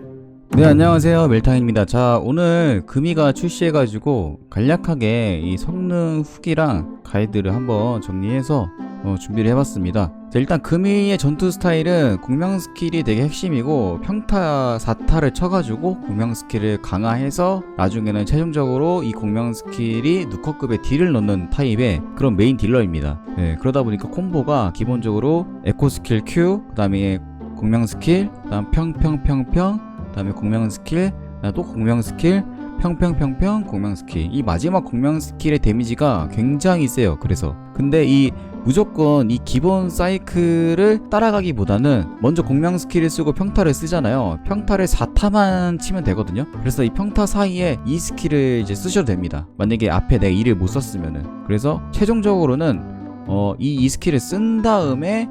네 안녕하세요. 멜타입니다. 자 오늘 금이가 출시해가지고 간략하게 이 성능 후기랑 가이드를 한번 정리해서 어, 준비를 해봤습니다. 자 일단 금이의 전투 스타일은 공명 스킬이 되게 핵심이고 평타 4타를 쳐가지고 공명 스킬을 강화해서 나중에는 최종적으로 이 공명 스킬이 누커급의 딜을 넣는 타입의 그런 메인 딜러입니다. 네, 그러다 보니까 콤보가 기본적으로 에코 스킬 Q 그 다음에 공명 스킬 그 다음 평평평평 그 다음에 공명 스킬, 그다음에 또 공명 스킬, 평평평평 공명 스킬. 이 마지막 공명 스킬의 데미지가 굉장히 세요. 그래서 근데 이 무조건 이 기본 사이클을 따라가기보다는 먼저 공명 스킬을 쓰고 평타를 쓰잖아요. 평타를 4타만 치면 되거든요. 그래서 이 평타 사이에 이 스킬을 이제 쓰셔도 됩니다. 만약에 앞에 내가 이를 못 썼으면은. 그래서 최종적으로는 어, 이, 이 스킬을 쓴 다음에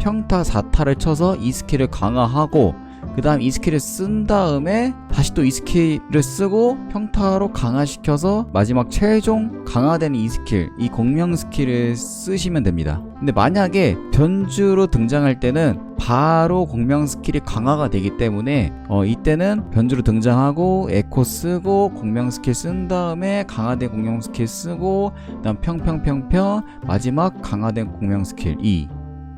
평타 4타를 쳐서 이 스킬을 강화하고 그 다음 이 스킬을 쓴 다음에 다시 또 이 스킬을 쓰고 평타로 강화시켜서 마지막 최종 강화된 이 스킬 이 공명 스킬을 쓰시면 됩니다. 근데 만약에 변주로 등장할 때는 바로 공명 스킬이 강화가 되기 때문에 어 이때는 변주로 등장하고 에코 쓰고 공명 스킬 쓴 다음에 강화된 공명 스킬 쓰고 그다음 평평평평 마지막 강화된 공명 스킬 2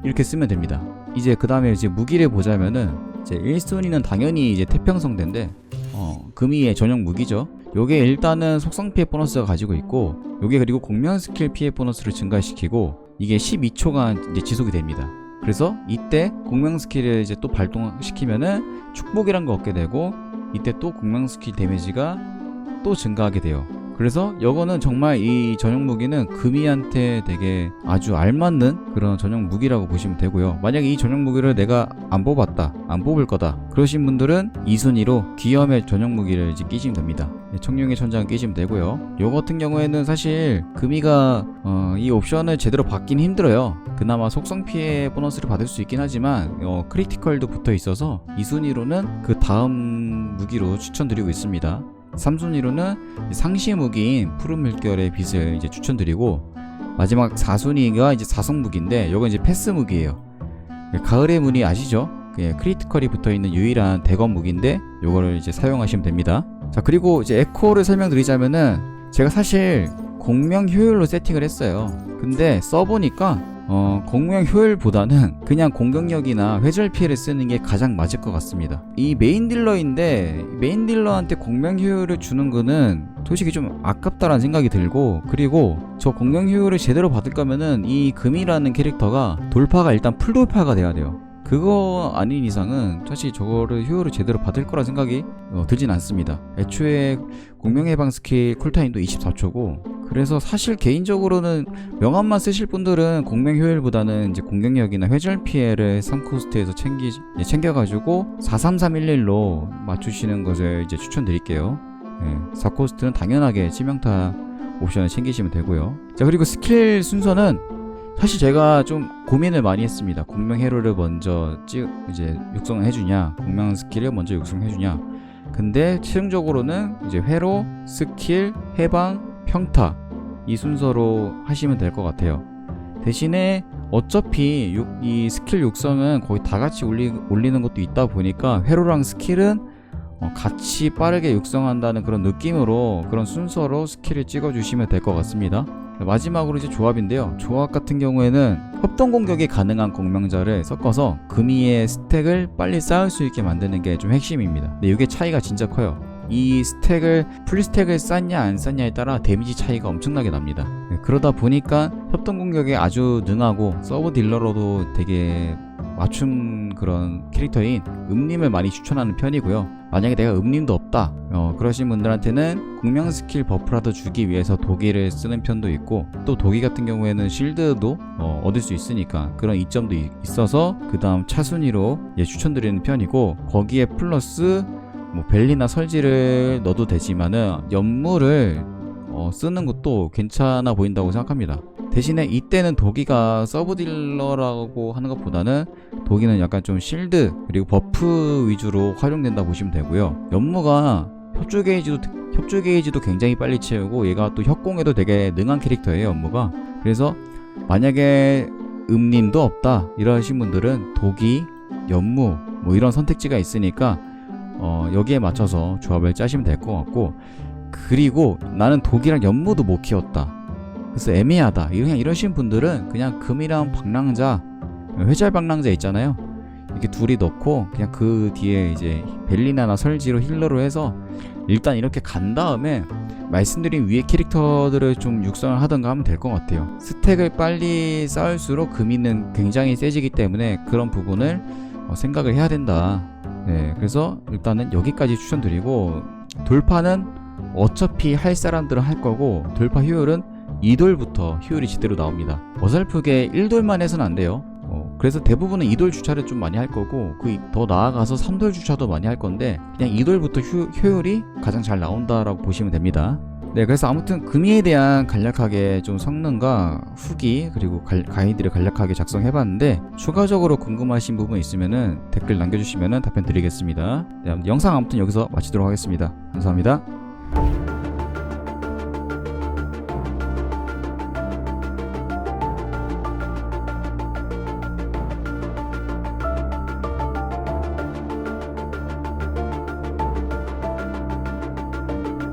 이렇게 쓰면 됩니다. 이제 그 다음에 이제 무기를 보자면은 이 제 1순위는 당연히 이제 태평성대인데 어, 금이의 전용 무기죠. 요게 일단은 속성 피해 보너스가 가지고 있고 요게 그리고 공면 스킬 피해 보너스를 증가시키고 이게 12초간 이제 지속이 됩니다. 그래서 이때 공명 스킬을 이제 또 발동시키면은 축복이란 거 얻게 되고 이때 또 공명 스킬 데미지가 또 증가하게 돼요. 그래서 이거는 정말 이 전용 무기는 금이한테 되게 아주 알맞는 그런 전용 무기라고 보시면 되고요. 만약에 이 전용 무기를 내가 안 뽑았다, 안 뽑을 거다. 그러신 분들은 2순위로 귀염의 전용 무기를 이제 끼시면 됩니다. 네, 청룡의 천장 끼시면 되고요. 요 같은 경우에는 사실 금이가 어, 이 옵션을 제대로 받긴 힘들어요. 그나마 속성 피해 보너스를 받을 수 있긴 하지만 어, 크리티컬도 붙어 있어서 2순위로는 그 다음 무기로 추천드리고 있습니다. 3순위로는 상시 무기인 푸른 물결의 빛을 이제 추천드리고 마지막 4순위가 이제 사성 무기인데 이건 이제 패스 무기예요. 가을의 문이 아시죠? 예, 크리티컬이 붙어 있는 유일한 대검 무기인데 요거를 이제 사용하시면 됩니다. 자 그리고 이제 에코를 설명드리자면은 제가 사실 공명 효율로 세팅을 했어요. 근데 써보니까 어, 공명 효율보다는 그냥 공격력이나 회절 피해를 쓰는 게 가장 맞을 것 같습니다. 이 메인 딜러인데 메인 딜러한테 공명 효율을 주는 거는 솔직히 좀 아깝다라는 생각이 들고 그리고 저 공명 효율을 제대로 받을 거면은 이 금이라는 캐릭터가 돌파가 일단 풀 돌파가 돼야 돼요. 그거 아닌 이상은 사실 저거를 효율을 제대로 받을 거라 생각이 어, 들진 않습니다. 애초에 공명 해방 스킬 쿨타임도 24초고 그래서 사실 개인적으로는 명함만 쓰실 분들은 공명 효율보다는 이제 공격력이나 회절 피해를 3코스트에서 챙기 예, 챙겨가지고 43311로 맞추시는 것을 이제 추천드릴게요. 예, 4코스트는 당연하게 치명타 옵션을 챙기시면 되고요. 자 그리고 스킬 순서는 사실 제가 좀 고민을 많이 했습니다. 공명 회로를 먼저 찍 이제 육성을 해주냐, 공명 스킬을 먼저 육성해주냐. 근데 최종적으로는 이제 회로, 스킬, 해방, 평타 이 순서로 하시면 될 것 같아요. 대신에 어차피 육- 이 스킬 육성은 거의 다 같이 올리, 올리는 것도 있다 보니까 회로랑 스킬은 어, 같이 빠르게 육성한다는 그런 느낌으로 그런 순서로 스킬을 찍어주시면 될 것 같습니다. 마지막으로 이제 조합인데요. 조합 같은 경우에는 협동 공격이 가능한 공명자를 섞어서 금이의 스택을 빨리 쌓을 수 있게 만드는 게 좀 핵심입니다. 근데 이게 차이가 진짜 커요. 이 스택을 풀 스택을 쌓냐 안 쌓냐에 따라 데미지 차이가 엄청나게 납니다. 네, 그러다 보니까 협동 공격에 아주 능하고 서브 딜러로도 되게 맞춤 그런 캐릭터인 음림을 많이 추천하는 편이고요. 만약에 내가 음림도 없다 어, 그러신 분들한테는 공명 스킬 버프라도 주기 위해서 도기를 쓰는 편도 있고 또 도기 같은 경우에는 실드도 어, 얻을 수 있으니까 그런 이점도 이- 있어서 그 다음 차순위로 예, 추천드리는 편이고 거기에 플러스 뭐 벨리나 설지를 넣어도 되지만은 연물을 어, 쓰는 것도 괜찮아 보인다고 생각합니다. 대신에 이때는 도기가 서브 딜러라고 하는 것보다는 도기는 약간 좀 실드 그리고 버프 위주로 활용된다 보시면 되고요. 연무가 협조 게이지도 협조 게이지도 굉장히 빨리 채우고 얘가 또 협공에도 되게 능한 캐릭터예요. 연무가 그래서 만약에 음림도 없다 이러신 분들은 도기, 연무 뭐 이런 선택지가 있으니까 어, 여기에 맞춰서 조합을 짜시면 될 것 같고 그리고 나는 독이랑 연무도 못 키웠다. 그래서 애매하다. 이런 이러신 분들은 그냥 금이랑 방랑자, 회잘 방랑자 있잖아요. 이렇게 둘이 넣고 그냥 그 뒤에 이제 벨리나나 설지로 힐러로 해서 일단 이렇게 간 다음에 말씀드린 위에 캐릭터들을 좀 육성을 하던가 하면 될 것 같아요. 스택을 빨리 쌓을수록 금이는 굉장히 세지기 때문에 그런 부분을 어, 생각을 해야 된다. 네, 그래서 일단은 여기까지 추천드리고 돌파는 어차피 할 사람들은 할 거고 돌파 효율은 2돌부터 효율이 제대로 나옵니다. 어설프게 1돌만 해서는 안 돼요. 어, 그래서 대부분은 2돌 주차를 좀 많이 할 거고 그 더 나아가서 3돌 주차도 많이 할 건데 그냥 2돌부터 효, 효율이 가장 잘 나온다라고 보시면 됩니다. 네, 그래서 아무튼 금이에 대한 간략하게 좀 성능과 후기 그리고 갈- 가이드를 간략하게 작성해봤는데 추가적으로 궁금하신 부분 있으면은 댓글 남겨주시면은 답변 드리겠습니다. 네, 영상 아무튼 여기서 마치도록 하겠습니다. 감사합니다.